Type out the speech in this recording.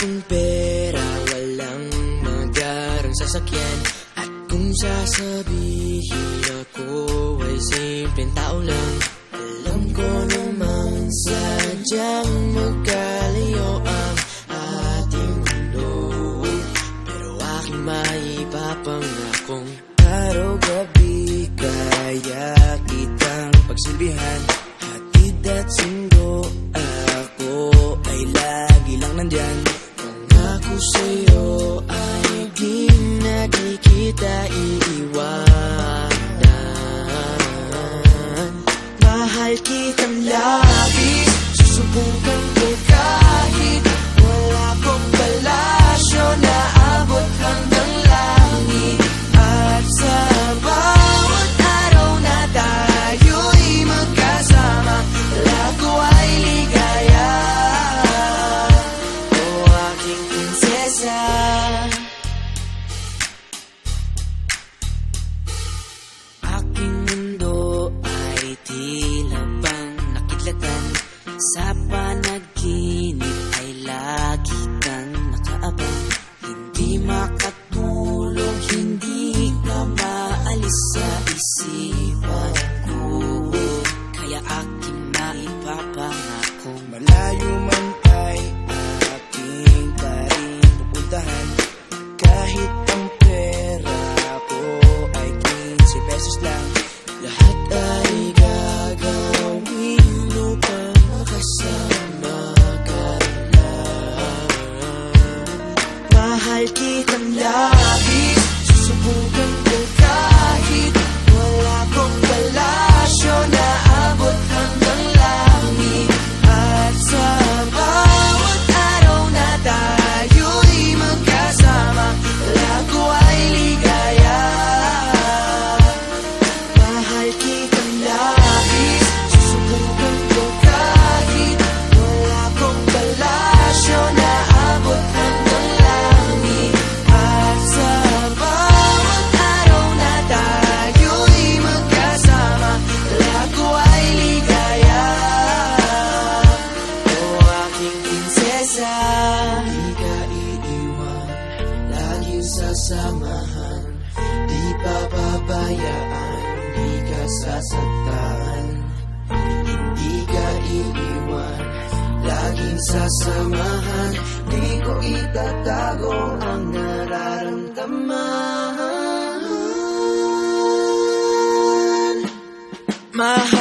kung pera walang magarang sasakyan. At kung sasabihin ako ay simpleng tao lang Alam ko naman sadyang magkalayo ang ating mundo. Pero aking maipapangakong araw-gabi kaya kitang pagsilbihan. Mahal kitang labis Susubukan ko Sa panaginip ay lagi kang nakaabang Hindi makatulog, hindi ka maalis sa isipan ko Kaya aking maipapangakong Malayo Mahal kitang labis Susubukan sasamahan Di papabayaan Di ka sasaktan. Hindi ka iiwan Laging sasamahan. Di ko itatago ang nararamdaman. Mahal